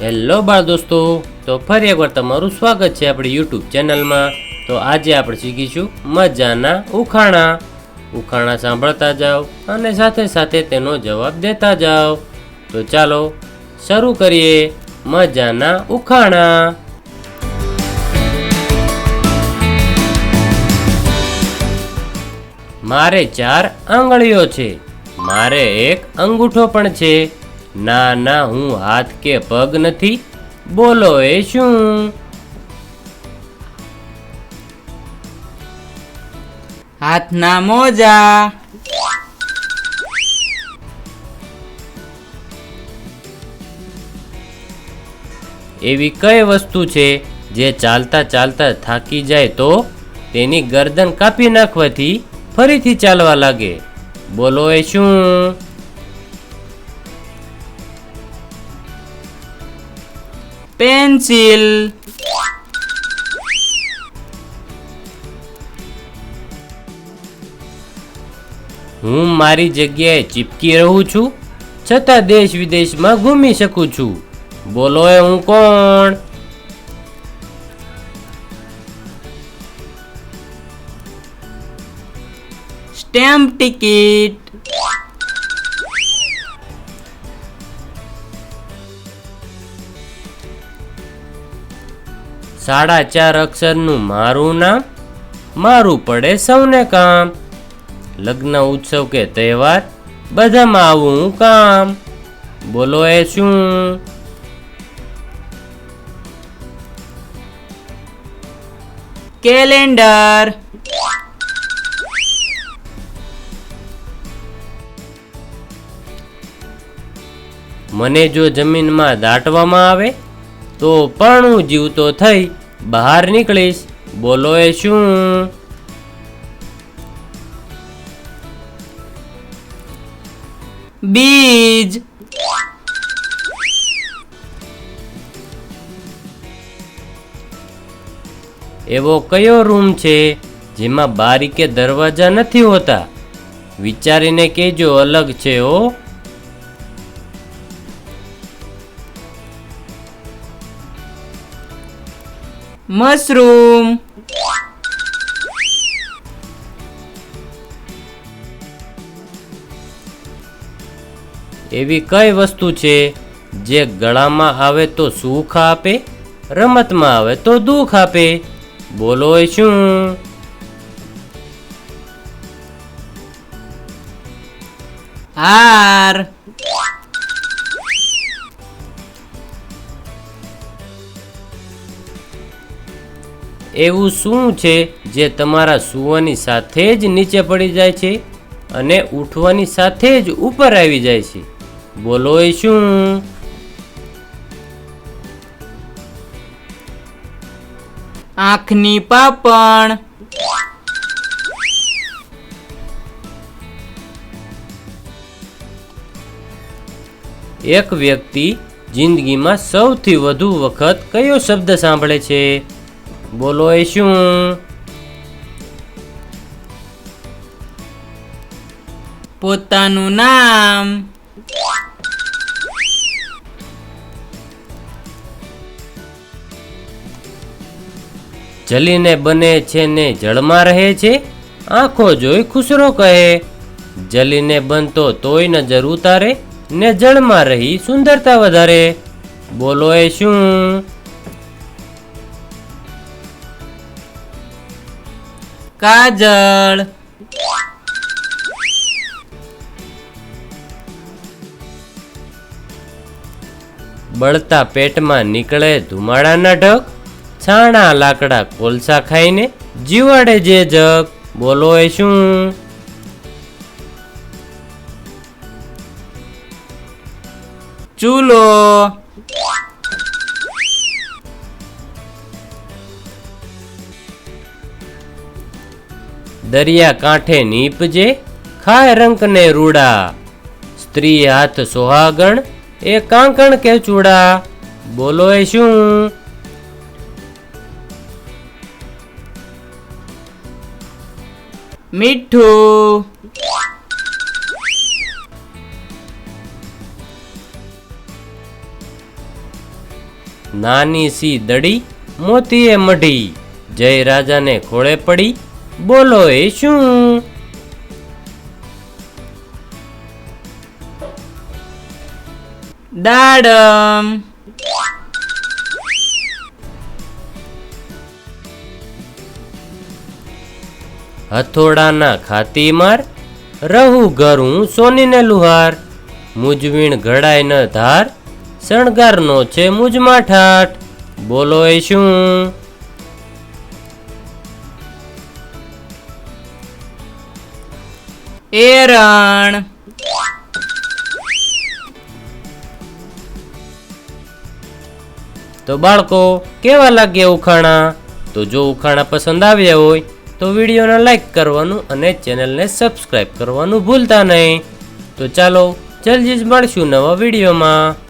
Hello બાળ દોસ્તો, તો ફરી એકવાર તમારું સ્વાગત છે આપણી યુટ્યુબ ચેનલમાં. તો આજે આપણે શીખીશું મજાના ઉખાણા. ઉખાણા સાંભળતા જાઓ અને સાથે સાથે તેનો જવાબ દેતા જાઓ. તો ચાલો શરૂ કરીએ મજાના ઉખાણા. મારે ચાર આંગળીઓ છે. મારે એક અંગૂઠો પણ છે. ના ના હું હાથ કે પગ નથી બોલો એ શું? હાથના મોજા. એવી કઈ વસ્તુ છે જે ચાલતા ચાલતા થાકી જાય તો તેની ગરદન કાપી નાખવાથી ફરીથી ચાલવા લાગે? બોલો એ શું? પેન્સિલ હું મારી જગ્યાએ ચીપકી રહું છું, છતાં દેશ વિદેશમાં ઘૂમી શકું છું. બોલો એ હું કોણ? સ્ટેમ્પ ટિકિટ સાડા ચાર અક્ષરનું મારું નામ, મારું પડે સૌને કામ. લગ્ન ઉત્સવ કે તહેવાર, બધામાં આવું કામ. બોલો એ શું? કેલેન્ડર. મને જો જમીનમાં દાટવામાં આવે તો પણ હું જીવતો થઈ, બહાર નીકળીશ. બોલો એ શું? બીજ. એવો કયો રૂમ છે જેમાં બારી કે દરવાજા નથી હોતા? વિચારીને કેજો અલગ છે ઓ મશરૂમ. એવી કઈ વસ્તુ છે જે ગળામાં આવે તો સુખ આપે રમતમાં આવે તો દુઃખ આપે? બોલો એ શું? હાર એવું શું છે જે તમારા સૂવાની સાથે જ નીચે પડી જાય છે અને ઉઠવાની સાથે જ ઉપર આવી જાય છે? બોલો એ શું? આંખની પાપણ. એક વ્યક્તિ જિંદગીમાં સૌથી વધુ વખત કયો શબ્દ સાંભળે છે? બોલો એ શું? પોતાનું નામ? જલીને બને છે ને જળમાં રહે છે? આંખો જોઈ ખુસરો કહે, જલીને બનતો તોય નજર ઉતારે, ને જળમાં રહી સુંદરતા વધારે. બોલો એ શું? કાજળ. બળતા પેટમાં નીકળે ધુમાડાના ઢગ, છાણા લાકડા કોલસા ખાઈને જીવાડે જે જગ. બોલો એ શું? ચૂલો. દરિયા કાંઠે નીપજે, ખાય રંકને રૂડા. સ્ત્રી હાથ સોહાગણ, એ કાંકણ કે ચૂડા. બોલો એ શું? મીઠું. નાની સી દડી, મોતીએ મઢી. જય રાજાને ખોળે પડી બોલો એ શું? દાડમ. હથોડાના ખાતી માર રહું ઘર હું સોનીને લુહાર. મુજવીણ ઘડાય ન ધાર, શણગારનો છે મુજમાં ઠાઠ બોલો એ શું? એરણ. તો બાળકો, કેવા લાગ્યા ઉખાણા? તો જો ઉખાણા પસંદ આવ્યા હોય, તો વિડીયોને લાઈક કરવાનું અને ચેનલને સબસ્ક્રાઈબ કરવાનું ભૂલતા નહીં. તો ચાલો, જલ્દી જ મળશું નવા વિડીયોમાં.